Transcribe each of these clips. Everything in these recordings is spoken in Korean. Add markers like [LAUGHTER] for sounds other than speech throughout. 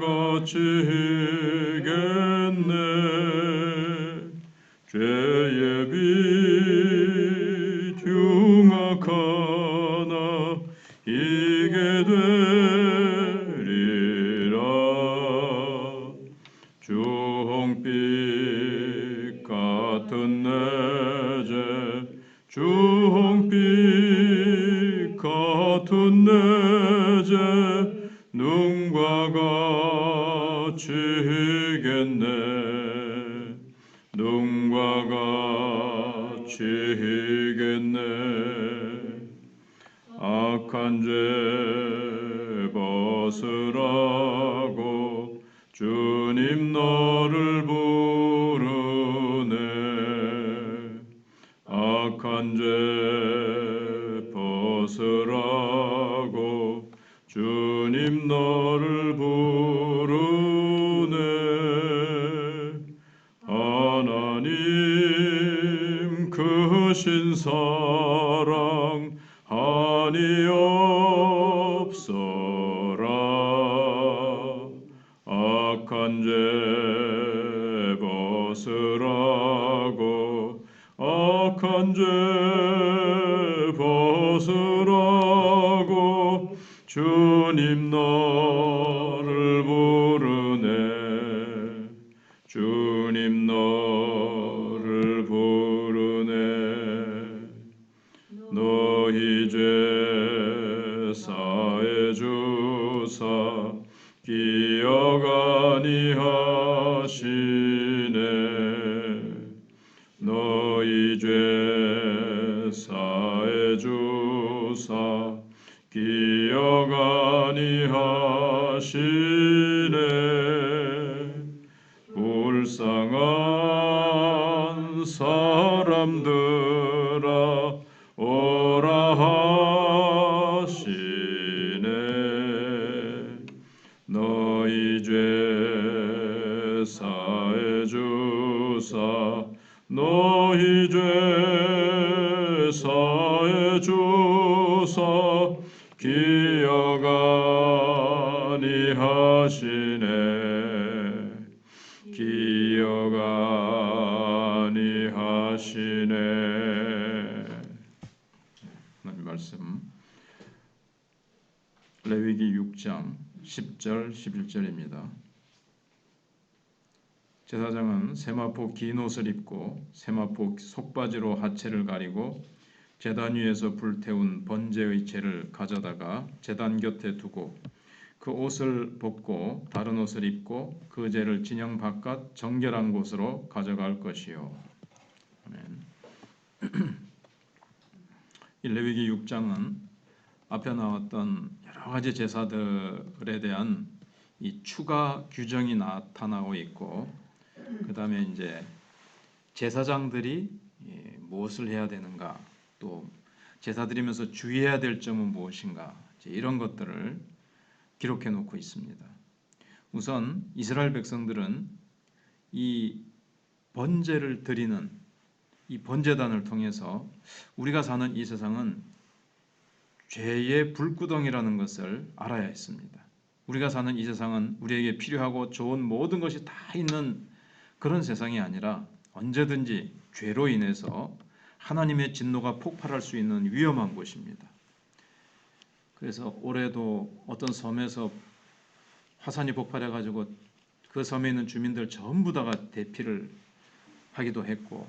같이 희겠네. 죄의 빛 흉악하나 이게 되리라. 주홍빛 같은 내죄 눈과 희겠네. 눈과 같이 희겠네. 악한 죄 벗으라고 주님 너를 부르네. 악한 죄 벗으라고 주님 너를 부르네 사랑 한이 없어라. 악한 죄 벗으라고 악한 죄 벗으라고 주님 너 아니하시네. 불쌍한 사람들아 오라 하시네. 너희 죄 사해 주사 너희 죄 사해 주사. 기 10절 11절입니다. 제사장은 세마포 긴 옷을 입고 세마포 속바지로 하체를 가리고 제단 위에서 불태운 번제의 채를 가져다가 제단 곁에 두고 그 옷을 벗고 다른 옷을 입고 그 죄를 진영 바깥 정결한 곳으로 가져갈 것이요. 아멘. [CLEARS THROAT] 이 레위기 6장은 앞에 나왔던 여러 가지 제사들에 대한 이 추가 규정이 나타나고 있고 그 다음에 이제 제사장들이 예, 무엇을 해야 되는가 또 제사 드리면서 주의해야 될 점은 무엇인가 이런 것들을 기록해 놓고 있습니다. 우선 이스라엘 백성들은 이 번제를 드리는 이 번제단을 통해서 우리가 사는 이 세상은 죄의 불구덩이라는 것을 알아야 했습니다. 우리가 사는 이 세상은 우리에게 필요하고 좋은 모든 것이 다 있는 그런 세상이 아니라 언제든지 죄로 인해서 하나님의 진노가 폭발할 수 있는 위험한 곳입니다. 그래서 올해도 어떤 섬에서 화산이 폭발해 가지고 그 섬에 있는 주민들 전부 다가 대피를 하기도 했고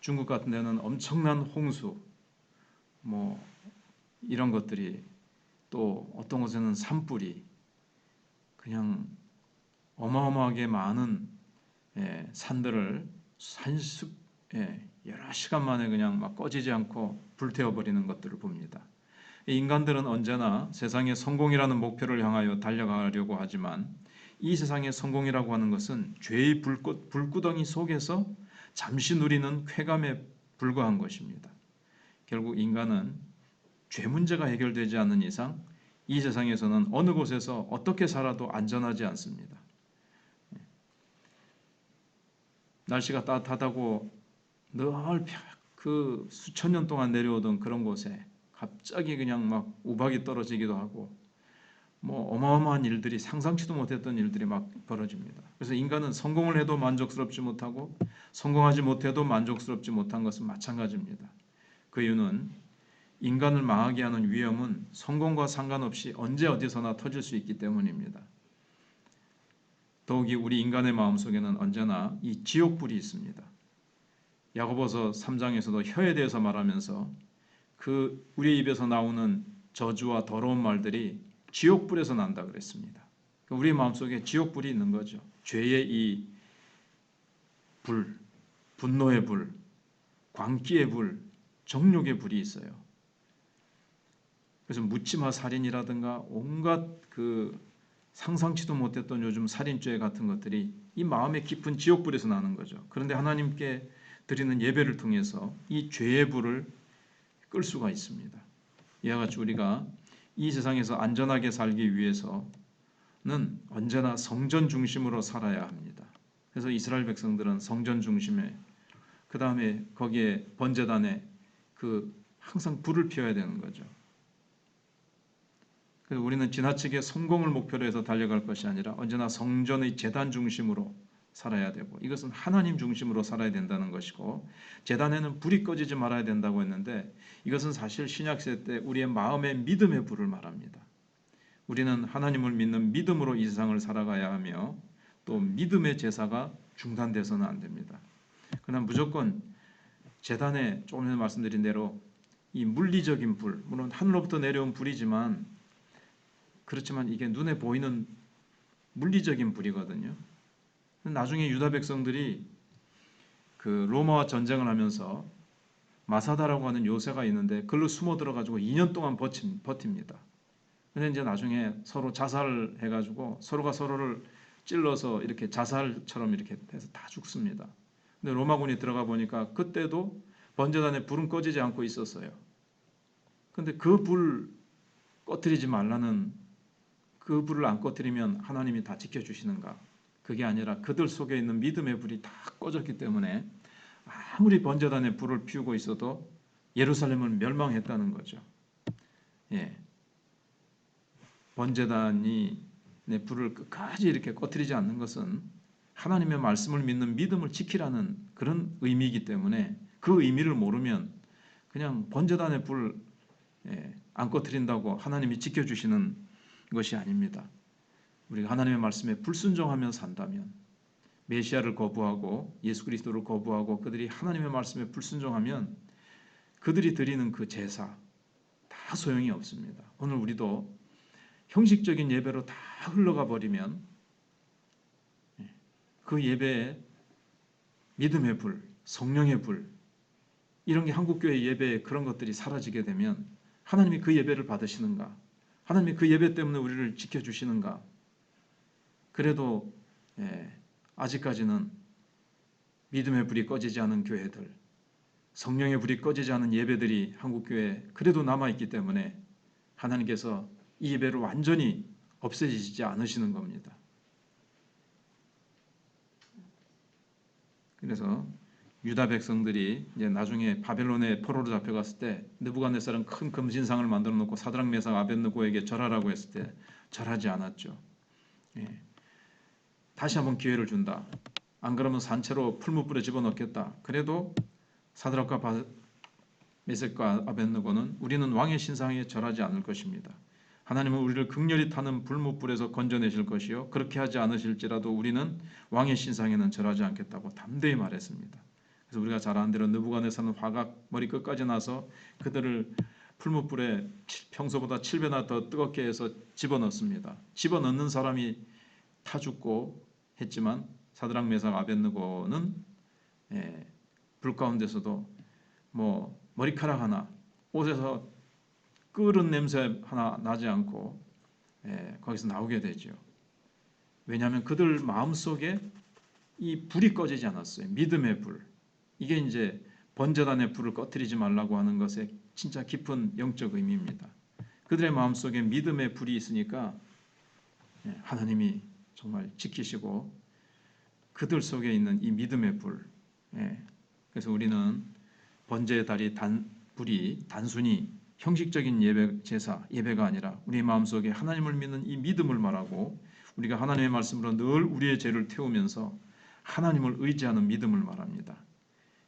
중국 같은 데는 엄청난 홍수 뭐 이런 것들이 또 어떤 곳에는 산불이 그냥 어마어마하게 많은 예, 산들을 산수 예, 여러 시간 만에 그냥 막 꺼지지 않고 불태워 버리는 것들을 봅니다. 인간들은 언제나 세상의 성공이라는 목표를 향하여 달려가려고 하지만 이 세상의 성공이라고 하는 것은 죄의 불꽃, 불구덩이 속에서 잠시 누리는 쾌감에 불과한 것입니다. 결국 인간은 죄 문제가 해결되지 않는 이상 이 세상에서는 어느 곳에서 어떻게 살아도 안전하지 않습니다. 날씨가 따뜻하다고 늘 그 수천 년 동안 내려오던 그런 곳에 갑자기 그냥 막 우박이 떨어지기도 하고 뭐 어마어마한 일들이 상상치도 못했던 일들이 막 벌어집니다. 그래서 인간은 성공을 해도 만족스럽지 못하고 성공하지 못해도 만족스럽지 못한 것은 마찬가지입니다. 그 이유는 인간을 망하게 하는 위험은 성공과 상관없이 언제 어디서나 터질 수 있기 때문입니다. 더욱이 우리 인간의 마음속에는 언제나 이 지옥불이 있습니다. 야고보서 3장에서도 혀에 대해서 말하면서 그 우리 입에서 나오는 저주와 더러운 말들이 지옥불에서 난다 그랬습니다. 그러니까 우리 마음속에 지옥불이 있는 거죠. 죄의 이 불, 분노의 불, 광기의 불, 정욕의 불이 있어요. 그래서 묻지마 살인이라든가 온갖 그 상상치도 못했던 요즘 살인죄 같은 것들이 이 마음의 깊은 지옥불에서 나는 거죠. 그런데 하나님께 드리는 예배를 통해서 이 죄의 불을 끌 수가 있습니다. 이와 같이 우리가 이 세상에서 안전하게 살기 위해서는 언제나 성전 중심으로 살아야 합니다. 그래서 이스라엘 백성들은 성전 중심에 그 다음에 거기에 번제단에 그 항상 불을 피워야 되는 거죠. 그래서 우리는 지나치게 성공을 목표로 해서 달려갈 것이 아니라 언제나 성전의 재단 중심으로 살아야 되고 이것은 하나님 중심으로 살아야 된다는 것이고 재단에는 불이 꺼지지 말아야 된다고 했는데 이것은 사실 신약 시대 때 우리의 마음의 믿음의 불을 말합니다. 우리는 하나님을 믿는 믿음으로 이 세상을 살아가야 하며 또 믿음의 제사가 중단돼서는 안 됩니다. 그러나 무조건 재단에 조금 전에 말씀드린 대로 이 물리적인 불, 물론 하늘로부터 내려온 불이지만 그렇지만 이게 눈에 보이는 물리적인 불이거든요. 나중에 유다 백성들이 그 로마와 전쟁을 하면서 마사다라고 하는 요새가 있는데 그걸로 숨어 들어가지고 2년 동안 버틴, 버팁니다. 근데 이제 나중에 서로 자살을 해가지고 서로가 서로를 찔러서 이렇게 자살처럼 이렇게 해서 다 죽습니다. 근데 로마군이 들어가 보니까 그때도 번제단에 불은 꺼지지 않고 있었어요. 근데 그 불 꺼뜨리지 말라는 그 불을 안 꺼뜨리면 하나님이 다 지켜주시는가? 그게 아니라 그들 속에 있는 믿음의 불이 다 꺼졌기 때문에 아무리 번제단에 불을 피우고 있어도 예루살렘은 멸망했다는 거죠. 예. 번제단이 내 불을 끝까지 이렇게 꺼뜨리지 않는 것은 하나님의 말씀을 믿는 믿음을 지키라는 그런 의미이기 때문에 그 의미를 모르면 그냥 번제단의 불안 예, 꺼뜨린다고 하나님이 지켜주시는 것이 아닙니다. 우리가 하나님의 말씀에 불순종하며 산다면 메시아를 거부하고 예수 그리스도를 거부하고 그들이 하나님의 말씀에 불순종하면 그들이 드리는 그 제사 다 소용이 없습니다. 오늘 우리도 형식적인 예배로 다 흘러가 버리면 그 예배에 믿음의 불, 성령의 불 이런 게 한국 교회 예배에 그런 것들이 사라지게 되면 하나님이 그 예배를 받으시는가? 하나님이 그 예배 때문에 우리를 지켜 주시는가? 그래도 예, 아직까지는 믿음의 불이 꺼지지 않은 교회들, 성령의 불이 꺼지지 않은 예배들이 한국 교회에 그래도 남아 있기 때문에 하나님께서 이 예배를 완전히 없애지지 않으시는 겁니다. 그래서 유다 백성들이 이제 나중에 바벨론의 포로로 잡혀갔을 때 느부갓네살은 큰 금신상을 만들어 놓고 사드락 메삭 아벤느고에게 절하라고 했을 때 절하지 않았죠. 예. 다시 한번 기회를 준다. 안 그러면 산채로 풀무불에 집어넣겠다. 그래도 사드락과 메섹과 아벤느고는 우리는 왕의 신상에 절하지 않을 것입니다. 하나님은 우리를 극렬히 타는 불못불에서 건져내실 것이요 그렇게 하지 않으실지라도 우리는 왕의 신상에는 절하지 않겠다고 담대히 말했습니다. 그래서 우리가 잘 아는 대로 느부갓네살은 화가 머리 끝까지 나서 그들을 풀무불에 평소보다 7배나 더 뜨겁게 해서 집어넣습니다. 집어넣는 사람이 타 죽고 했지만 사드랑 메삭 아벤느고는 예, 불 가운데서도 뭐 머리카락 하나 옷에서 끓은 냄새 하나 나지 않고 예, 거기서 나오게 되죠. 왜냐하면 그들 마음 속에 이 불이 꺼지지 않았어요. 믿음의 불. 이게 이제 번제단의 불을 꺼뜨리지 말라고 하는 것의 진짜 깊은 영적 의미입니다. 그들의 마음 속에 믿음의 불이 있으니까 예, 하나님이 정말 지키시고 그들 속에 있는 이 믿음의 불. 예. 그래서 우리는 번제의 달이 단 불이 단순히 형식적인 예배 제사 예배가 아니라 우리 마음 속에 하나님을 믿는 이 믿음을 말하고 우리가 하나님의 말씀으로 늘 우리의 죄를 태우면서 하나님을 의지하는 믿음을 말합니다.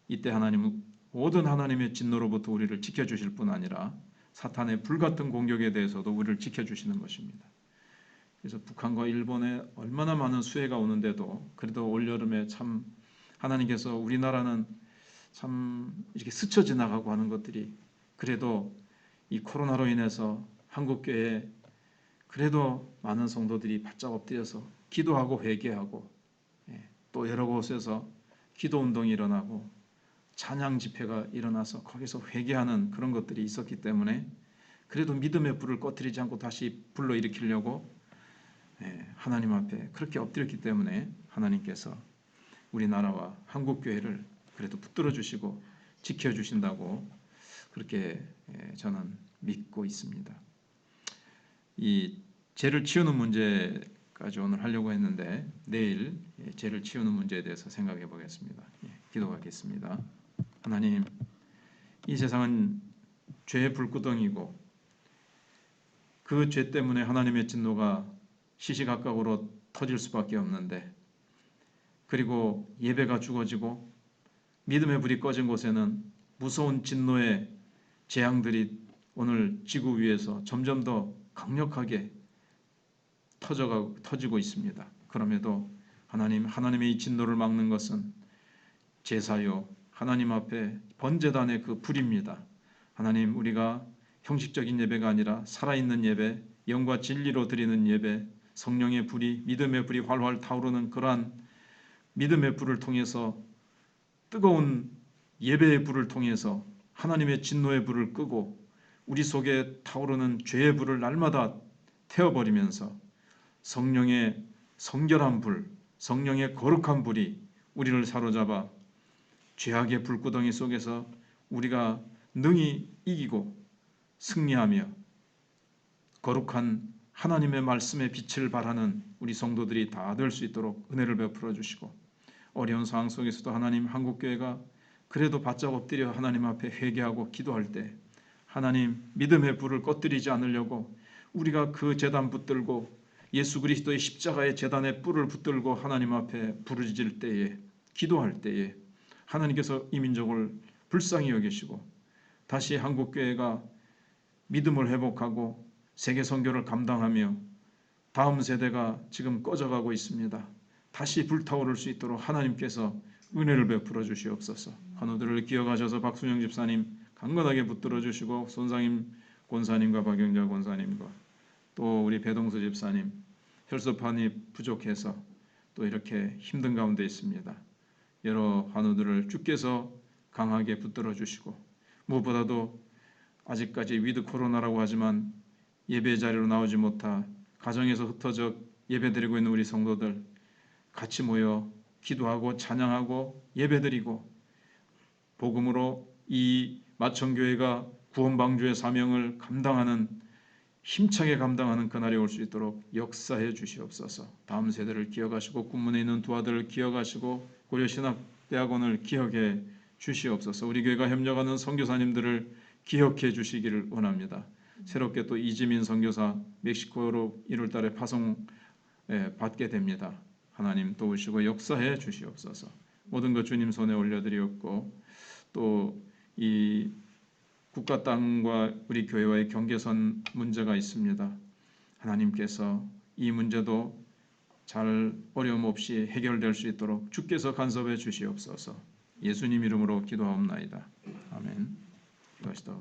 이때 하나님은 모든 하나님의 진노로부터 우리를 지켜주실 뿐 아니라 사탄의 불같은 공격에 대해서도 우리를 지켜주시는 것입니다. 그래서 북한과 일본에 얼마나 많은 수해가 오는데도 그래도 올여름에 참 하나님께서 우리나라는 참 이렇게 스쳐 지나가고 하는 것들이 그래도 이 코로나로 인해서 한국 교회에 그래도 많은 성도들이 바짝 엎드려서 기도하고 회개하고 예, 또 여러 곳에서 기도 운동이 일어나고 찬양 집회가 일어나서 거기서 회개하는 그런 것들이 있었기 때문에 그래도 믿음의 불을 꺼뜨리지 않고 다시 불러 일으키려고 예, 하나님 앞에 그렇게 엎드렸기 때문에 하나님께서 우리나라와 한국 교회를 그래도 붙들어 주시고 지켜 주신다고 그렇게 예, 저는 믿고 있습니다. 이 죄를 치우는 문제까지 오늘 하려고 했는데 내일 예, 죄를 치우는 문제에 대해서 생각해 보겠습니다. 예, 기도하겠습니다. 하나님, 이 세상은 죄의 불구덩이고 그 죄 때문에 하나님의 진노가 시시각각으로 터질 수밖에 없는데 그리고 예배가 죽어지고 믿음의 불이 꺼진 곳에는 무서운 진노의 재앙들이 오늘 지구 위에서 점점 더 강력하게 터져가 터지고 있습니다. 그럼에도 하나님 하나님의 이 진노를 막는 것은 제사요 하나님 앞에 번제단의 그 불입니다. 하나님 우리가 형식적인 예배가 아니라 살아있는 예배, 영과 진리로 드리는 예배, 성령의 불이 믿음의 불이 활활 타오르는 그러한 믿음의 불을 통해서 뜨거운 예배의 불을 통해서 하나님의 진노의 불을 끄고 우리 속에 타오르는 죄의 불을 날마다 태워버리면서 성령의 성결한 불, 성령의 거룩한 불이 우리를 사로잡아 죄악의 불구덩이 속에서 우리가 능히 이기고 승리하며 거룩한 하나님의 말씀의 빛을 발하는 우리 성도들이 다 될 수 있도록 은혜를 베풀어 주시고 어려운 상황 속에서도 하나님 한국 교회가 그래도 바짝 엎드려 하나님 앞에 회개하고 기도할 때 하나님 믿음의 불을 꺼뜨리지 않으려고 우리가 그 재단 붙들고 예수 그리스도의 십자가의 재단에 뿔을 붙들고 하나님 앞에 부르짖을 때에 기도할 때에 하나님께서 이 민족을 불쌍히 여기시고 다시 한국 교회가 믿음을 회복하고 세계 선교를 감당하며 다음 세대가 지금 꺼져가고 있습니다. 다시 불타오를 수 있도록 하나님께서 은혜를 베풀어 주시옵소서. 환우들을 기억하셔서 박순영 집사님 강건하게 붙들어 주시고 손상임 권사님과 박영자 권사님과 또 우리 배동수 집사님 혈소판이 부족해서 또 이렇게 힘든 가운데 있습니다. 여러 환우들을 주께서 강하게 붙들어 주시고 무엇보다도 아직까지 위드 코로나라고 하지만 예배 자리로 나오지 못하 가정에서 흩어져 예배드리고 있는 우리 성도들 같이 모여 기도하고 찬양하고 예배드리고 복음으로 이 마천교회가 구원방주의 사명을 감당하는 힘차게 감당하는 그날이 올 수 있도록 역사해 주시옵소서. 다음 세대를 기억하시고 군문에 있는 두 아들을 기억하시고 고려 신학대학원을 기억해 주시옵소서. 우리 교회가 협력하는 선교사님들을 기억해 주시기를 원합니다. 새롭게 또 이지민 선교사 멕시코로 1월 달에 파송 예, 받게 됩니다. 하나님 도우시고 역사해 주시옵소서. 모든 것 주님 손에 올려드리었고 또이 국가 땅과 우리 교회와의 경계선 문제가 있습니다. 하나님께서 이 문제도 잘 어려움 없이 해결될 수 있도록 주께서 간섭해 주시옵소서. 예수님 이름으로 기도하옵나이다. 아멘. 기도하시다.